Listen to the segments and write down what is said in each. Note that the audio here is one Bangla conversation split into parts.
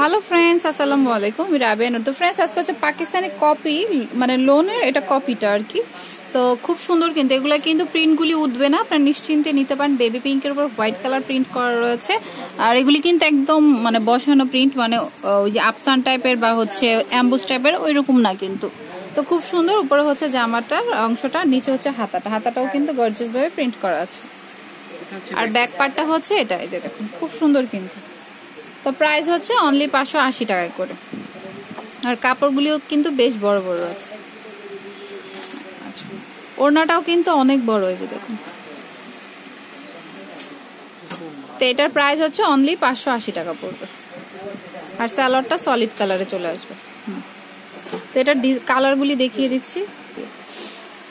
হ্যালো ফ্রেন্ডস আসসালামু আলাইকুম রাবেন তো ফ্রেন্ডস আজকে হচ্ছে পাকিস্তানি কপি মানে লোনের এটা কপিটা আর কি। তো খুব সুন্দর কিন্তু এগুলো কিন্তু প্রিন্টগুলি উঠবে না। আপনার নিশ্চিন্তে নিতে পারেন। বেবি পিঙ্কের উপর হোয়াইট কালার প্রিন্ট করা রয়েছে। আর এগুলি কিন্তু একদম মানে বসানো প্রিন্ট মানে ওই যে আপসান টাইপের বা হচ্ছে অ্যাম্বুস টাইপের ওই রকম না কিন্তু। তো খুব সুন্দর উপরে হচ্ছে জামাটার অংশটা নিচে হচ্ছে হাতাটা। হাতাটাও কিন্তু গর্জিয়াস ভাবে প্রিন্ট করা আছে। আর ব্যাক পার্টটা হচ্ছে এটা। এই যে দেখুন খুব সুন্দর কিন্তু। তো প্রাইস হচ্ছে অনলি পাঁচশো আশি টাকা করে। আর কাপড়গুলিও কিন্তু বেশ বড় বড় আছে। আচ্ছা। ওড়নাটাও কিন্তু অনেক বড় এই যে দেখুন। তো এটার প্রাইস হচ্ছে অনলি পাঁচশো আশি টাকা পড়বে। আর স্যালোয়ারটা সলিড কালারে চলে আসবে। তো এটার কালারগুলি দেখিয়ে দিচ্ছি।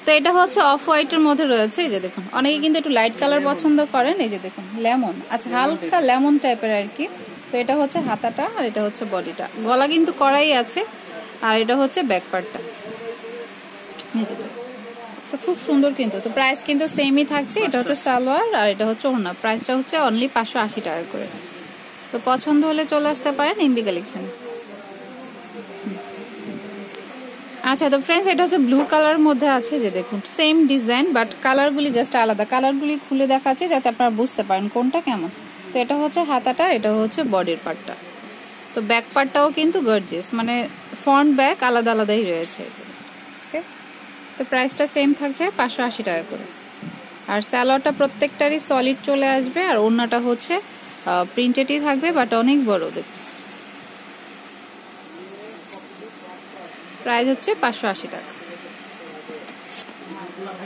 তো এটা হচ্ছে অফ হোয়াইটের মধ্যে রয়েছে, এই যে দেখুন। অনেকে কিন্তু একটু লাইট কালার পছন্দ করেন, এই যে দেখুন লেমন আচ্ছা হালকা লেমন টাইপের আর কি। তো এটা হচ্ছে হাতাটা আর এটা হচ্ছে বডিটা। গলা কিন্তু করাই আছে আর এটা হচ্ছে ব্যাক পার্টটা তো খুব সুন্দর কিন্তু। তো প্রাইস কিন্তু সেমই থাকছে। এটা হচ্ছে সালোয়ার আর এটা হচ্ছে ওড়না। প্রাইসটা হচ্ছে অনলি পাঁচশো আশি টাকা করে। তো পছন্দ হলে চলে আসতে পারেন এমবি কালেকশনে আচ্ছা তো ফ্রেন্ডস এটা হচ্ছে ব্লু কালার মধ্যে আছে যে দেখুন সেম ডিজাইন বাট কালারগুলি জাস্ট আলাদা। কালারগুলি খুলে দেখাচ্ছে যাতে আপনারা বুঝতে পারেন কোনটা কেমন। তো এটা হচ্ছে হাতাটা, এটা হচ্ছে বডির পার্টটা তো ব্যাক পার্টটাও কিন্তু গর্জিয়াস মানে ফ্রন্ট ব্যাক আলাদা আলাদাই রয়েছে। ওকে তো প্রাইসটা সেম থাকছে পাঁচশো আশি টাকা করে। আর স্যালোয়ারটা প্রত্যেকটারই সলিড চলে আসবে, আর ওড়নাটা হচ্ছে প্রিন্টেডই থাকবে বাট অনেক বড় দেখুন প্রাইস হচ্ছে পাঁচশো আশি টাকা।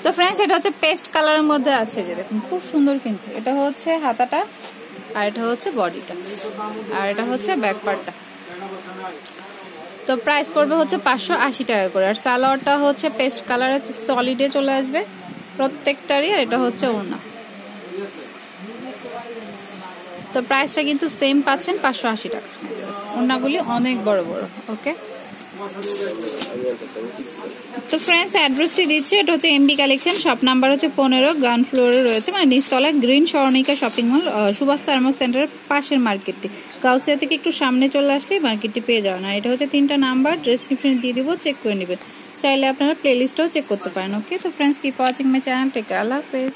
তো ফ্রেন্ডস এটা হচ্ছে পেস্ট কালারের মধ্যে আছে যে দেখুন, খুব সুন্দর কিন্তু। এটা হচ্ছে হাতাটা আর এটা হচ্ছে বডিটা। আর এটা হচ্ছে ব্যাক পার্টটা। তো প্রাইস পড়বে হচ্ছে পাঁচশো আশি টাকা করে। আর সালোয়ারটা হচ্ছে পেস্ট কালারে সলিডে চলে আসবে। প্রত্যেকটারই আর এটা হচ্ছে ওড়না। তো প্রাইসটা কিন্তু সেম পাচ্ছেন পাঁচশো আশি টাকা। ওড়নাগুলি অনেক বড় বড় ওকে তো ফ্রেন্ডস অ্যাড্রেসটি দিচ্ছি। এটা হচ্ছে এমবি কালেকশন শপ নাম্বার হচ্ছে পনেরো গ্রাউন্ড ফ্লোরে রয়েছে। মানে নিচতলায় green Swarnika shopping mall Subhash thermos সেন্টারের পাশের মার্কেটটি গাউসিয়া থেকে একটু সামনে চলে আসলে মার্কেটটি পেয়ে যাবেন। আর এটা হচ্ছে তিনটা নাম্বার ডিসক্রিপশনে দিয়ে দিব চেক করে নেবেন। চাইলে আপনারা প্লে লিস্টও চেক করতে পারেন ওকে তো friends keep watching my channel take আল্লাহ হাফেজ।